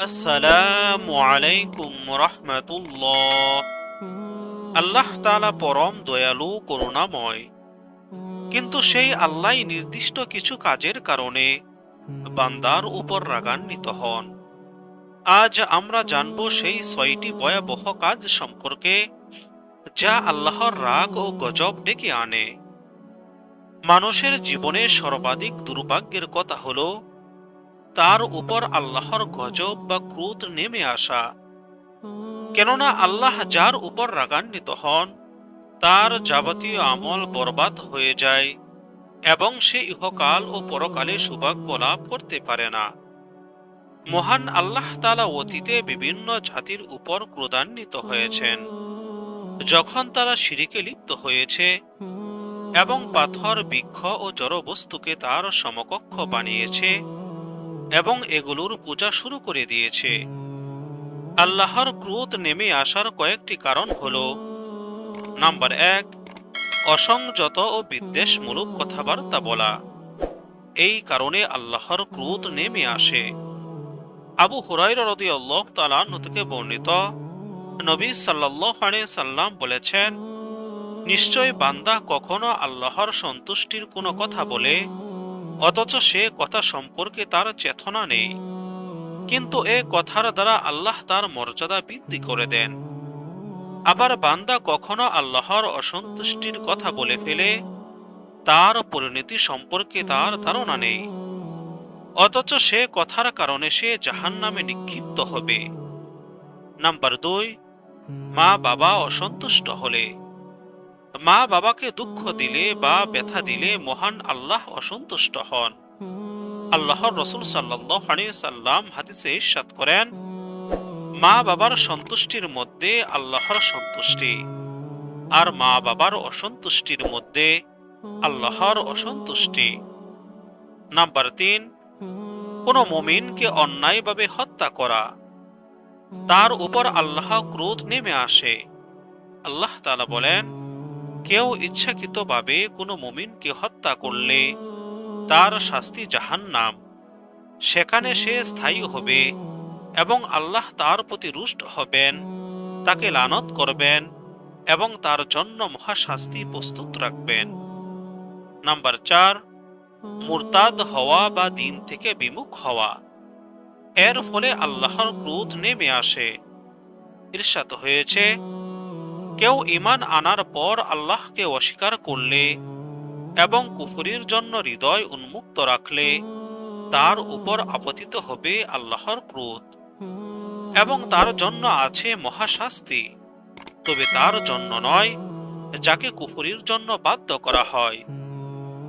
আসসালামু আলাইকুম রহমতুল্লাহ। আল্লাহ তাআলা পরম দয়ালু, করুণাময়। কিন্তু সেই আল্লাহ নির্দিষ্ট কিছু কাজের কারণে বান্দার উপর রাগান্বিত হন। আজ আমরা জানব সেই ছয়টি ভয়াবহ কাজ সম্পর্কে, যা আল্লাহর রাগ ও গজব ডেকে আনে। মানুষের জীবনে সর্বাধিক দুর্ভাগ্যের কথা হল তার উপর আল্লাহর গজব বা ক্রোধ নেমে আসা। কেননা আল্লাহ যার উপর রাগান্বিত হন, তার যাবতীয় আমল বরবাদ হয়ে যায় এবং সে ইহকাল ও পরকালে সৌভাগ্য লাভ করতে পারে না। মহান আল্লাহ তালা অতীতে বিভিন্ন জাতির উপর ক্রোধান্বিত হয়েছেন। যখন তারা সিঁড়িকে লিপ্ত হয়েছে এবং পাথর, বৃক্ষ ও জড়বস্তুকে তার সমকক্ষ বানিয়েছে এবং এগুলোর পূজা শুরু করে দিয়েছে। আল্লাহর ক্রোধ নেমে আসার কয়েকটি কারণ হল, নাম্বার এক, অসংযত ও বিদ্বেষমূলক কথাবার্তা বলা। এই কারণে আল্লাহর ক্রোধ নেমে আসে। আবু হুরাইর রদি আল্লাহ তালান থেকে বর্ণিত, নবী সাল্লাহ সাল্লাম বলেছেন, নিশ্চয় বান্দা কখনো আল্লাহর সন্তুষ্টির কোনো কথা বলে অথচ সে কথা সম্পর্কে তার চেতনা নেই। কিন্তু এ কথার দ্বারা আল্লাহ তার মর্যাদা বৃদ্ধি করে দেন। আবার বান্দা কখনো আল্লাহর অসন্তুষ্টির কথা বলে ফেলে, তার পরিণতি সম্পর্কে তার ধারণা নেই। অথচ সে কথার কারণে সে জাহান নামে নিক্ষিপ্ত হবে। নাম্বার দুই মা বাবা অসন্তুষ্ট হলে। মা বাবাকে দুঃখ দিলে বা ব্যথা দিলে মহান আল্লাহ অসন্তুষ্ট হন। আল্লাহর রসুল সাল্লাম হাদিসে ইস্বাদ করেন, মা বাবার সন্তুষ্টির মধ্যে আল্লাহর সন্তুষ্টি আর মা বাবার অসন্তুষ্টির মধ্যে আল্লাহর অসন্তুষ্টি। নাম্বার তিন, কোন মমিনকে অন্যায়ভাবে হত্যা করা। তার উপর আল্লাহ ক্রোধ নেমে আসে। আল্লাহ তালা বলেন কেউ ইচ্ছাকৃতভাবে কোনো মমিনকে হত্যা করলে তার শাস্তি জাহান্নাম। সেখানে সে স্থায়ী হবে এবং আল্লাহ তার প্রতি রুষ্ট হবেন, তাকে লানত করবেন এবং তার জন্য মহাশাস্তি প্রস্তুত রাখবেন। নাম্বার চার, মুরতাদ হওয়া বা দিন থেকে বিমুখ হওয়া। এর ফলে আল্লাহর ক্রোধ নেমে আসে। ঈর্ষাত হয়েছে কেউ ইমান আনার পর আল্লাহকে অস্বীকার করলে এবং কুফুরির জন্য হৃদয় উন্মুক্ত রাখলে তার উপর আপতিত হবে আল্লাহর ক্রোধ এবং তার জন্য আছে মহাশাস্তি। তবে তার জন্য নয়, যাকে কুফরির জন্য বাধ্য করা হয়।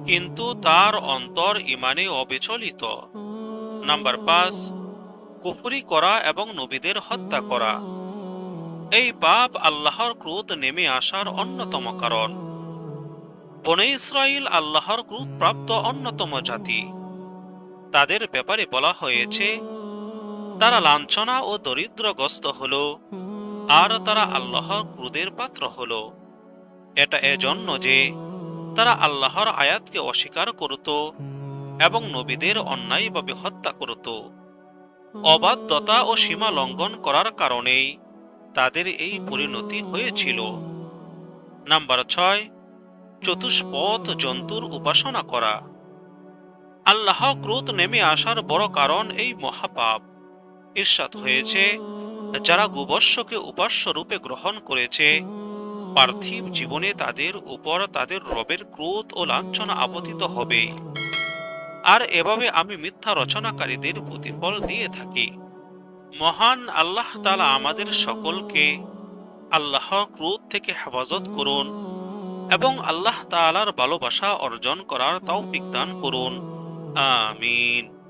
কিন্তু তার অন্তর ইমানে অবিচলিত। নাম্বার পাঁচ, কুফুরি করা এবং নবীদের হত্যা করা। এই পাপ আল্লাহর ক্রোধ নেমে আসার অন্যতম কারণ। বনে ইসরায়েল আল্লাহর ক্রোধ প্রাপ্ত অন্যতম জাতি। তাদের ব্যাপারে বলা হয়েছে, তারা লাঞ্ছনা ও দরিদ্রগ্রস্ত হল, আর তারা আল্লাহর ক্রোধের পাত্র হল। এটা এজন্য যে, তারা আল্লাহর আয়াতকে অস্বীকার করত এবং নবীদের অন্যায়ভাবে হত্যা করত। অবাধ্যতা ও সীমা লঙ্ঘন করার কারণেই তাদের এই পরিণতি হয়েছিল। নাম্বার ছয়, চতুষ্পথ জন্তুর উপাসনা করা। আল্লাহ ক্রোধ নেমে আসার বড় কারণ এই মহাপাপ। ঈর্ষাদ হয়েছে, যারা গোবর্ষকে উপাস্য রূপে গ্রহণ করেছে, পার্থিব জীবনে তাদের উপর তাদের রবের ক্রোধ ও লাঞ্ছনা আপতিত হবে। আর এভাবে আমি মিথ্যা রচনাকারীদের প্রতিফল দিয়ে থাকি। মহান আল্লাহ তালা আমাদের সকলকে আল্লাহ ক্রোধ থেকে হেফাজত করুন এবং আল্লাহ তালার ভালোবাসা অর্জন করার তাও বিজ্ঞান করুন। আমিন।